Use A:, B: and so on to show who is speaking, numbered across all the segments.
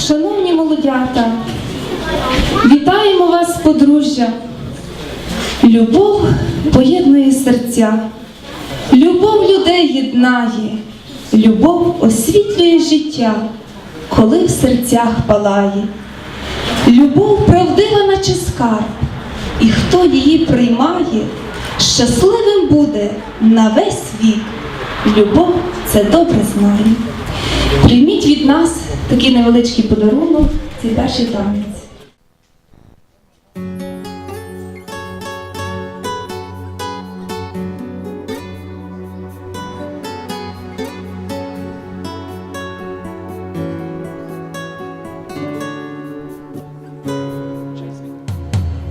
A: Шановні молодята, вітаємо вас, подружжя. Любов поєднує серця, любов людей єднає, любов освітлює життя, коли в серцях палає. Любов правдива, наче скарб, і хто її приймає, щасливим буде на весь вік. Любов це добре знає. Прийміть від нас такий невеличкий подарунок, цей перший танець.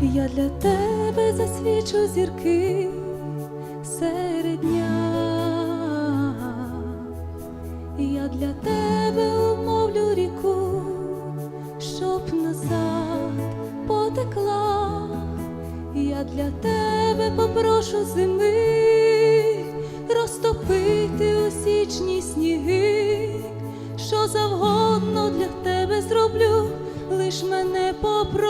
B: Я для тебе засвічу зірки для тебе умовлю ріку, щоб назад потекла. Я для тебе попрошу зими розтопити у січні сніги, що завгодно для тебе зроблю, лиш мене попроси,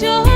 B: Senhor.